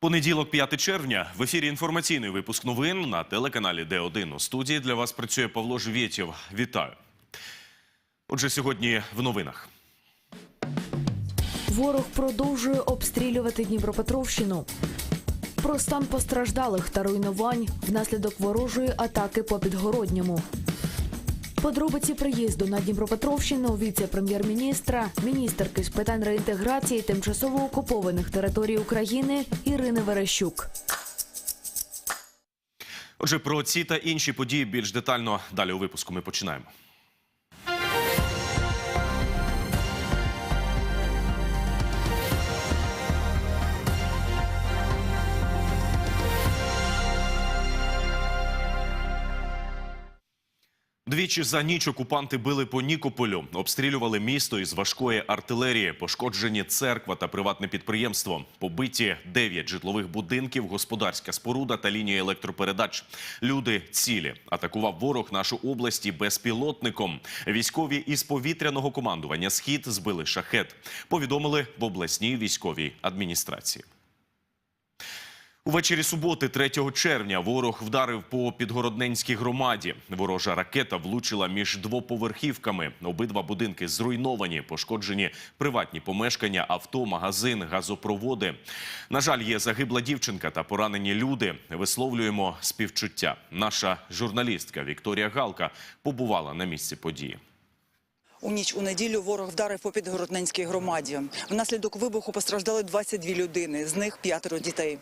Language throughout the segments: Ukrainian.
Понеділок, 5 червня, в ефірі інформаційний випуск новин на телеканалі Д1. У студії для вас працює Павло Жвєтєв. Вітаю. Отже, сьогодні в новинах. Ворог продовжує обстрілювати Дніпропетровщину. Про стан постраждалих та руйнувань внаслідок ворожої атаки по Підгородньому. Подробиці приїзду на Дніпропетровщину віце-прем'єр-міністра, міністерки з питань реінтеграції тимчасово окупованих територій України Ірини Верещук. Отже, про ці та інші події більш детально далі у випуску ми починаємо. Двічі за ніч окупанти били по Нікополю, обстрілювали місто із важкої артилерії, пошкоджені церква та приватне підприємство, побиті дев'ять житлових будинків, господарська споруда та лінія електропередач. Люди цілі. Атакував ворог нашу область безпілотником. Військові із повітряного командування Схід збили шахет. Повідомили в обласній військовій адміністрації. Увечері суботи, 3 червня, ворог вдарив по підгородненській громаді. Ворожа ракета влучила між двоповерхівками. Обидва будинки зруйновані, пошкоджені приватні помешкання, авто, магазин, газопроводи. На жаль, є загибла дівчинка та поранені люди. Висловлюємо співчуття. Наша журналістка Вікторія Галка побувала на місці події. У ніч у неділю ворог вдарив по підгородненській громаді. Внаслідок вибуху постраждали 22 людини, з них п'ятеро дітей.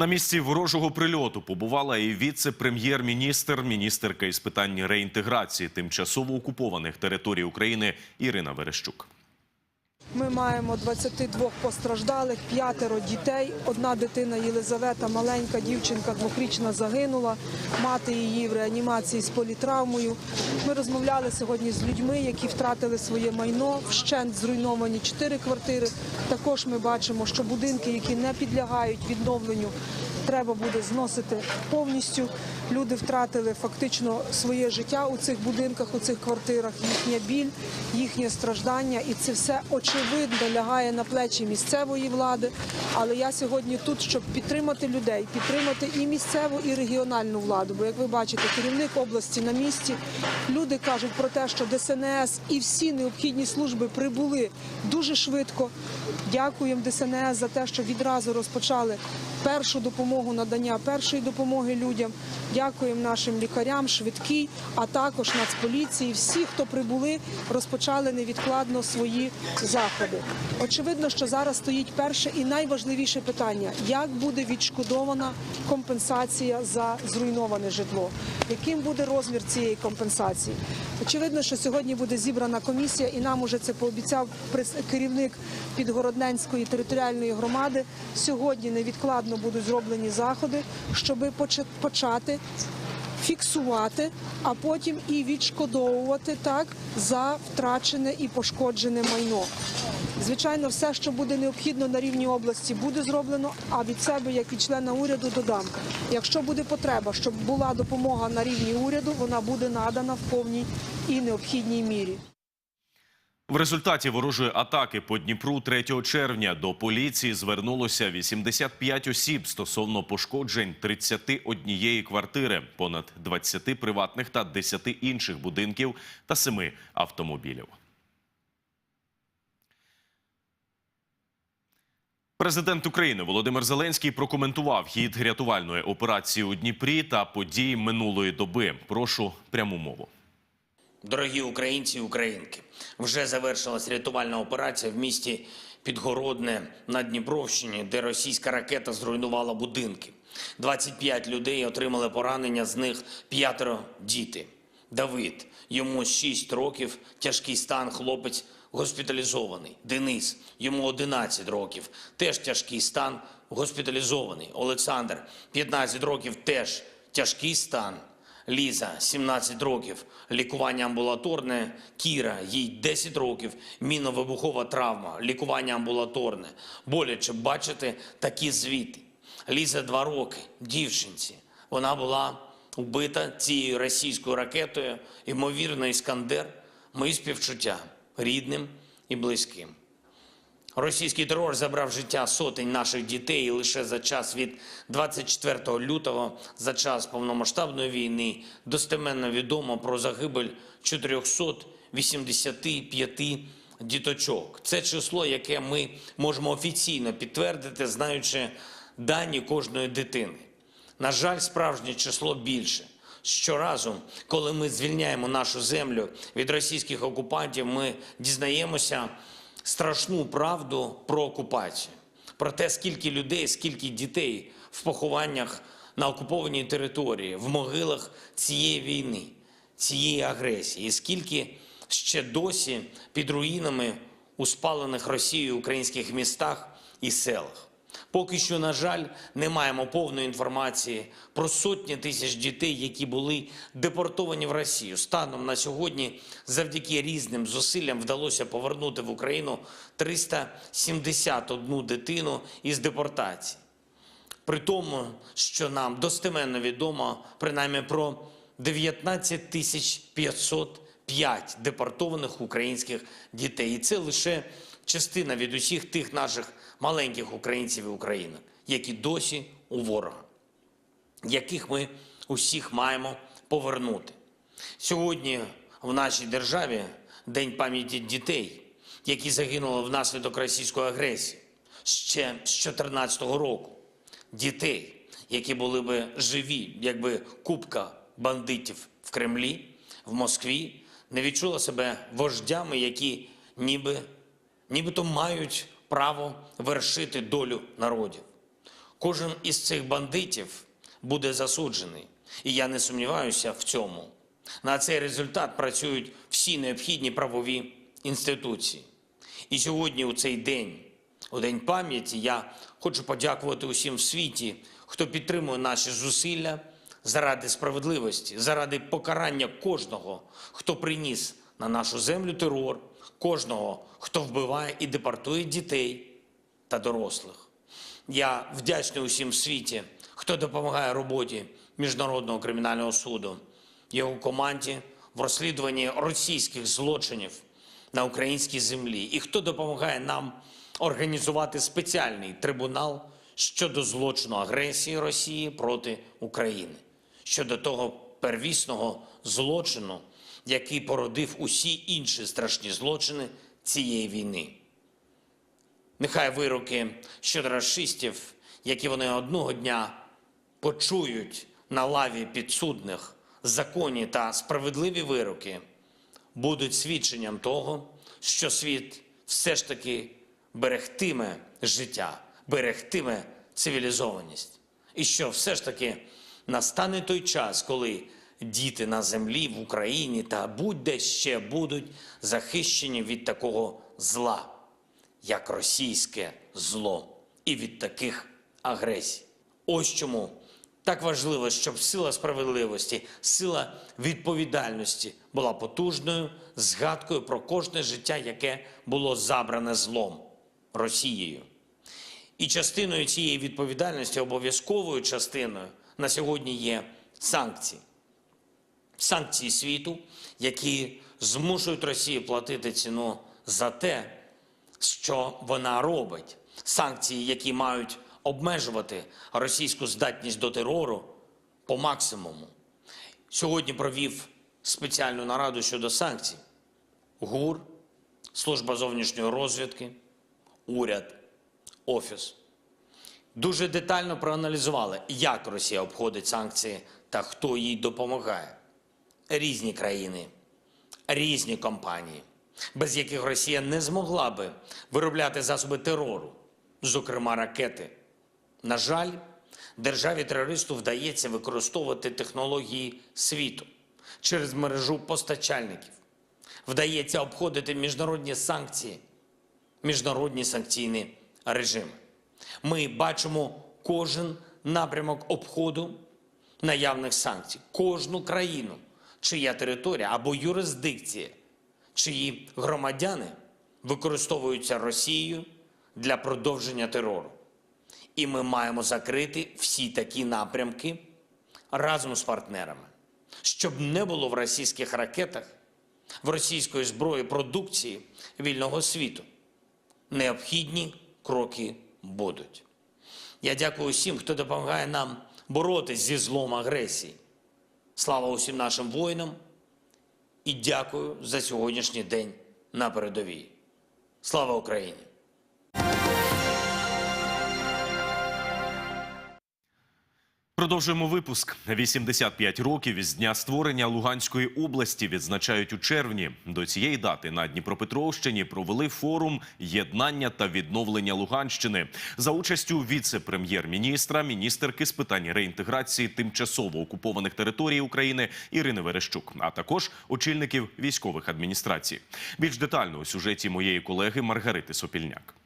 На місці ворожого прильоту побувала і віце-прем'єр-міністр, міністерка із питань реінтеграції тимчасово окупованих територій України Ірина Верещук. Ми маємо 22 постраждалих, п'ятеро дітей. Одна дитина Єлизавета, маленька дівчинка, двохрічна загинула. Мати її в реанімації з політравмою. Ми розмовляли сьогодні з людьми, які втратили своє майно. Вщент зруйновані чотири квартири. Також ми бачимо, що будинки, які не підлягають відновленню, треба буде зносити повністю. Люди втратили фактично своє життя у цих будинках, у цих квартирах, їхня біль, їхнє страждання, і це все очевидно лягає на плечі місцевої влади. Але я сьогодні тут, щоб підтримати людей, підтримати і місцеву, і регіональну владу. Бо як ви бачите, керівник області на місці. Люди кажуть про те, що ДСНС і всі необхідні служби прибули дуже швидко. Дякуємо ДСНС за те, що відразу розпочали першу допомогу, надання першої допомоги людям. Дякуємо нашим лікарям, швидкій, а також Нацполіції. Всі, хто прибули, розпочали невідкладно свої заходи. Очевидно, що зараз стоїть перше і найважливіше питання: як буде відшкодована компенсація за зруйноване житло? Яким буде розмір цієї компенсації? Очевидно, що сьогодні буде зібрана комісія, і нам уже це пообіцяв керівник Підгородненської територіальної громади. Сьогодні невідкладно будуть зроблені заходи, щоб почати фіксувати, а потім і відшкодовувати так за втрачене і пошкоджене майно. Звичайно, все, що буде необхідно на рівні області, буде зроблено. А від себе, як від члена уряду, додам. Якщо буде потреба, щоб була допомога на рівні уряду, вона буде надана в повній і необхідній мірі. В результаті ворожої атаки по Дніпру 3 червня до поліції звернулося 85 осіб стосовно пошкоджень 31 квартири, понад 20 приватних та 10 інших будинків та 7 автомобілів. Президент України Володимир Зеленський прокоментував хід рятувальної операції у Дніпрі та події минулої доби. Прошу пряму мову. Дорогі українці і українки, вже завершилась рятувальна операція в місті Підгородне на Дніпровщині, де російська ракета зруйнувала будинки. 25 людей отримали поранення, з них п'ятеро діти. Давид, йому 6 років, тяжкий стан, хлопець госпіталізований. Денис, йому 11 років, теж тяжкий стан, госпіталізований. Олександр, 15 років, теж тяжкий стан Ліза, 17 років, лікування амбулаторне. Кіра, їй 10 років, міновибухова травма, лікування амбулаторне. Боляче бачити такі звіти. Ліза 2 роки, дівчинці. Вона була вбита цією російською ракетою, ймовірно, Іскандер. Мої співчуття рідним і близьким. Російський терор забрав життя сотень наших дітей і лише за час від 24 лютого, за час повномасштабної війни, достеменно відомо про загибель 485 діточок. Це число, яке ми можемо офіційно підтвердити, знаючи дані кожної дитини. На жаль, справжнє число більше. Щоразу, коли ми звільняємо нашу землю від російських окупантів, ми дізнаємося страшну правду про окупацію, про те, скільки людей, скільки дітей в похованнях на окупованій території, в могилах цієї війни, цієї агресії, і скільки ще досі під руїнами у спалених Росією українських містах і селах. Поки що, на жаль, не маємо повної інформації про сотні тисяч дітей, які були депортовані в Росію. Станом на сьогодні, завдяки різним зусиллям, вдалося повернути в Україну 371 дитину із депортації. При тому, що нам достеменно відомо принаймні про 19 тисяч 505 депортованих українських дітей. І це лише частина від усіх тих наших маленьких українців і українок, які досі у ворога, яких ми усіх маємо повернути. Сьогодні в нашій державі День пам'яті дітей, які загинули внаслідок російської агресії ще з 2014 року дітей, які були би живі, якби купка бандитів в Кремлі, в Москві не відчула себе вождями, які ніби, нібито мають право вершити долю народів. Кожен із цих бандитів буде засуджений, і я не сумніваюся в цьому. На цей результат працюють всі необхідні правові інституції. І сьогодні, у цей день, у День пам'яті, я хочу подякувати усім в світі, хто підтримує наші зусилля заради справедливості, заради покарання кожного, хто приніс на нашу землю терор, кожного, хто вбиває і депортує дітей та дорослих. Я вдячний усім світі, хто допомагає роботі Міжнародного кримінального суду, його команді в розслідуванні російських злочинів на українській землі, і хто допомагає нам організувати спеціальний трибунал щодо злочину агресії Росії проти України, щодо того первісного злочину, який породив усі інші страшні злочини цієї війни. Нехай вироки щодо расистів, які вони одного дня почують на лаві підсудних, законні та справедливі вироки, будуть свідченням того, що світ все ж таки берегтиме життя, берегтиме цивілізованість. І що все ж таки настане той час, коли діти на землі в Україні та будь-де ще будуть захищені від такого зла як російське зло і від таких агресій. Ось чому так важливо, щоб сила справедливості, сила відповідальності була потужною згадкою про кожне життя, яке було забране злом Росією. І частиною цієї відповідальності, обов'язковою частиною на сьогодні є санкції. Санкції світу, які змушують Росію платити ціну за те, що вона робить. Санкції, які мають обмежувати російську здатність до терору по максимуму. Сьогодні провів спеціальну нараду щодо санкцій. ГУР, Служба зовнішньої розвідки, уряд, офіс. Дуже детально проаналізували, як Росія обходить санкції та хто їй допомагає. Різні країни, різні компанії, без яких Росія не змогла би виробляти засоби терору, зокрема ракети. На жаль, державі-терористу вдається використовувати технології світу через мережу постачальників. Вдається обходити міжнародні санкції, міжнародні санкційні режими. Ми бачимо кожен напрямок обходу наявних санкцій кожну країну, чия територія або юрисдикція, чиї громадяни використовуються Росією для продовження терору. І ми маємо закрити всі такі напрямки разом з партнерами, щоб не було в російських ракетах, в російської зброї продукції вільного світу. Необхідні кроки будуть. Я дякую усім, хто допомагає нам боротись зі злом агресії. Слава усім нашим воїнам і дякую за сьогоднішній день на передовій. Слава Україні! Продовжуємо випуск. 85 років із дня створення Луганської області відзначають у червні. До цієї дати на Дніпропетровщині провели форум єднання та відновлення Луганщини за участю віце-прем'єр-міністра, міністерки з питань реінтеграції тимчасово окупованих територій України Ірини Верещук, а також очільників військових адміністрацій. Більш детально у сюжеті моєї колеги Маргарити Сопільняк.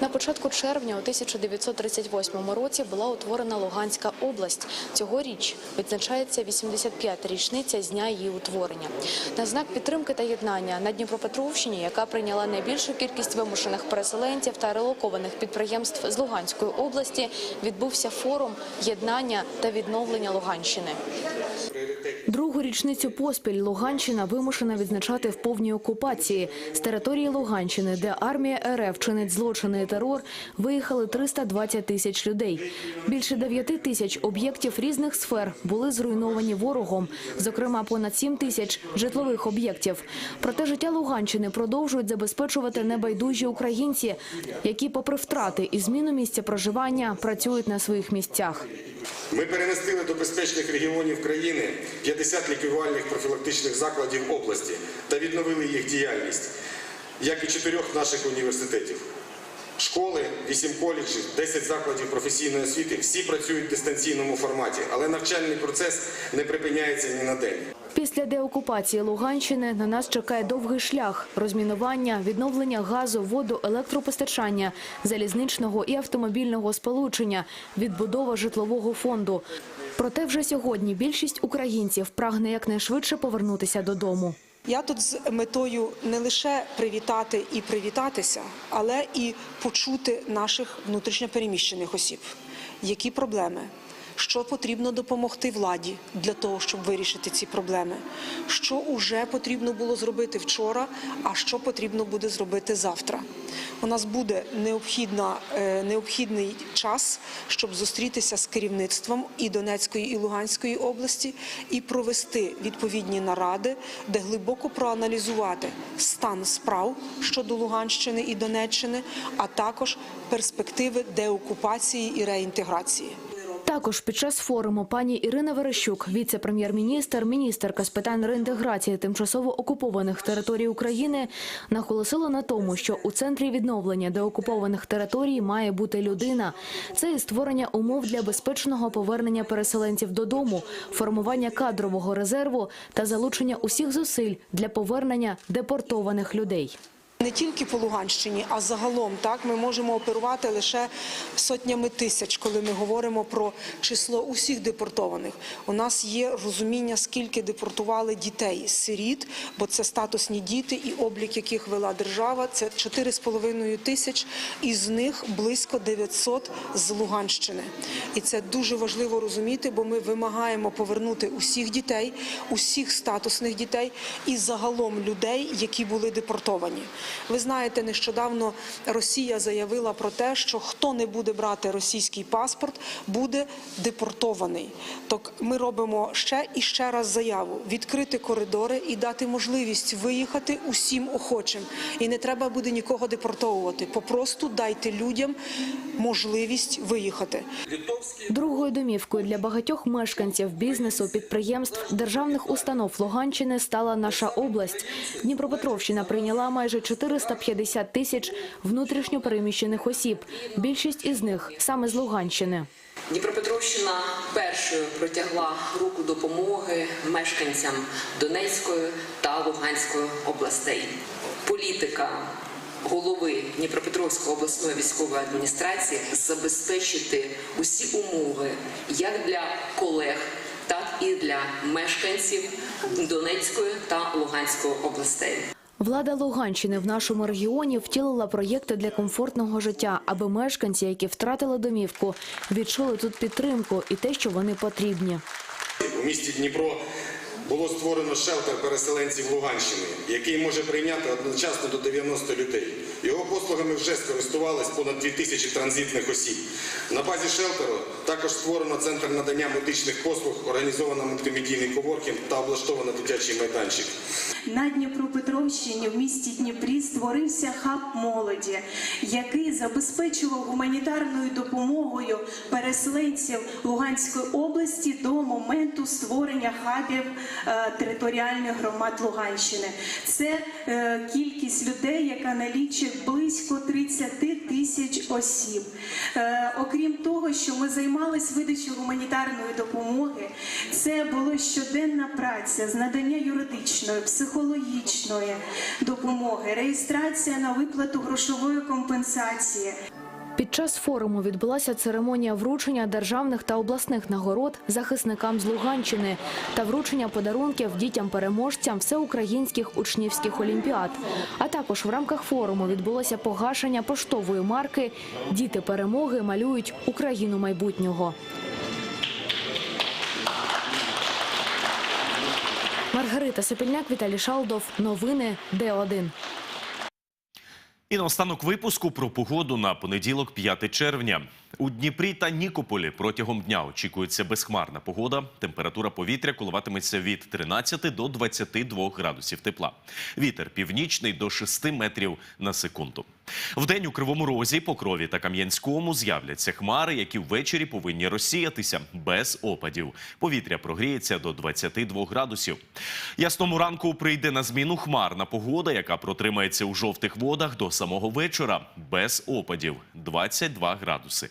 На початку червня у 1938 році була утворена Луганська область. Цьогоріч відзначається 85-та річниця з дня її утворення. На знак підтримки та єднання на Дніпропетровщині, яка прийняла найбільшу кількість вимушених переселенців та релокованих підприємств з Луганської області, відбувся форум єднання та відновлення Луганщини. Другу річницю поспіль Луганщина вимушена відзначати в повній окупації. З території Луганщини, де армія РФ чинить злочини і терор, виїхали 320 тисяч людей. Більше 9 тисяч об'єктів різних сфер були зруйновані ворогом, зокрема понад 7 тисяч житлових об'єктів. Проте життя Луганщини продовжують забезпечувати небайдужі українці, які, попри втрати і зміну місця проживання, працюють на своїх місцях. Ми перемістили до безпечних регіонів країни 50 лікувальних профілактичних закладів області та відновили їх діяльність, як і чотирьох наших університетів. Школи, 8 коледжів, 10 закладів професійної освіти всі працюють в дистанційному форматі, але навчальний процес не припиняється ні на день. Після деокупації Луганщини на нас чекає довгий шлях розмінування, відновлення газу, воду, електропостачання, залізничного і автомобільного сполучення, відбудова житлового фонду. Проте вже сьогодні більшість українців прагне якнайшвидше повернутися додому. Я тут з метою не лише привітати і привітатися, але і почути наших внутрішньопереміщених осіб. Які проблеми? Що потрібно допомогти владі для того, щоб вирішити ці проблеми? Що вже потрібно було зробити вчора, а що потрібно буде зробити завтра? У нас буде необхідна, е, необхідний час, щоб зустрітися з керівництвом і Донецької, і Луганської області і провести відповідні наради, де глибоко проаналізувати стан справ щодо Луганщини і Донеччини, а також перспективи деокупації і реінтеграції. Також під час форуму пані Ірина Верещук, віце-прем'єр-міністр, міністерка з питань реінтеграції тимчасово окупованих територій України, наголосила на тому, що у центрі відновлення деокупованих територій має бути людина. Це і створення умов для безпечного повернення переселенців додому, формування кадрового резерву та залучення усіх зусиль для повернення депортованих людей. Не тільки по Луганщині, а загалом так ми можемо оперувати лише сотнями тисяч, коли ми говоримо про число усіх депортованих. У нас є розуміння, скільки депортували дітей сиріт, бо це статусні діти, і облік яких вела держава. Це 4,5 тисяч, із них близько 900 з Луганщини. І це дуже важливо розуміти, бо ми вимагаємо повернути усіх дітей, усіх статусних дітей і загалом людей, які були депортовані. Ви знаєте, нещодавно Росія заявила про те, що хто не буде брати російський паспорт, буде депортований. Так ми робимо ще і ще раз заяву: відкрити коридори і дати можливість виїхати усім охочим. І не треба буде нікого депортовувати. Попросту дайте людям можливість виїхати. Другою домівкою для багатьох мешканців бізнесу, підприємств, державних установ Луганщини стала наша область. Дніпропетровщина прийняла майже 450 тисяч внутрішньо переміщених осіб. Більшість із них саме з Луганщини. Дніпропетровщина першою протягла руку допомоги мешканцям Донецької та Луганської областей. Політика голови Дніпропетровської обласної військової адміністрації забезпечити усі умови як для колег, так і для мешканців Донецької та Луганської областей. Влада Луганщини в нашому регіоні втілила проєкти для комфортного життя, аби мешканці, які втратили домівку, відчули тут підтримку і те, що вони потрібні. У місті Дніпро було створено шелтер переселенців Луганщини, який може прийняти одночасно до 90 людей. Його послугами вже скористувались понад 2 тисячі транзитних осіб. На базі шелтеру також створено центр надання медичних послуг, організовано мультимедійний коворкінг та облаштовано дитячий майданчик. На Дніпропетровщині в місті Дніпрі створився хаб молоді, який забезпечував гуманітарною допомогою переселенців Луганської області до моменту створення хабів е, територіальних громад Луганщини. Це е, кількість людей, яка налічує близько 30 тисяч осіб. Е, окрім того, що ми займалися видачею гуманітарної допомоги, це була щоденна праця з надання юридичної, психологічної допомоги, реєстрація на виплату грошової компенсації. Під час форуму відбулася церемонія вручення державних та обласних нагород захисникам з Луганщини та вручення подарунків дітям-переможцям всеукраїнських учнівських олімпіад. А також в рамках форуму відбулося погашення поштової марки Діти перемоги малюють Україну майбутнього. Маргарита Сопільняк, Віталій Шалдов. Новини Д1. І наостанок випуску про погоду на понеділок, 5 червня. У Дніпрі та Нікополі протягом дня очікується безхмарна погода. Температура повітря коливатиметься від 13 до 22 градусів тепла. Вітер північний до 6 метрів на секунду. Вдень у Кривому Розі, Покрові та Кам'янському з'являться хмари, які ввечері повинні розсіятися без опадів. Повітря прогріється до 22 градусів. Ясному ранку прийде на зміну хмарна погода, яка протримається у жовтих водах до самого вечора без опадів 22 градуси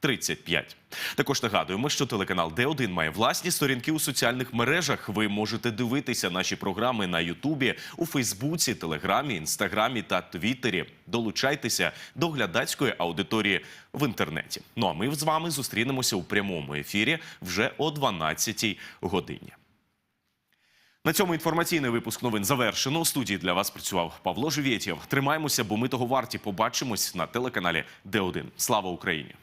35. Також нагадуємо, що телеканал Д1 має власні сторінки у соціальних мережах. Ви можете дивитися наші програми на Ютубі, у Фейсбуці, Телеграмі, Інстаграмі та Твіттері. Долучайтеся до глядацької аудиторії в інтернеті. Ну а ми з вами зустрінемося у прямому ефірі вже о 12-й годині. На цьому інформаційний випуск новин завершено. У студії для вас працював Павло Живєтєв. Тримаємося, бо ми того варті. Побачимось на телеканалі Д1. Слава Україні!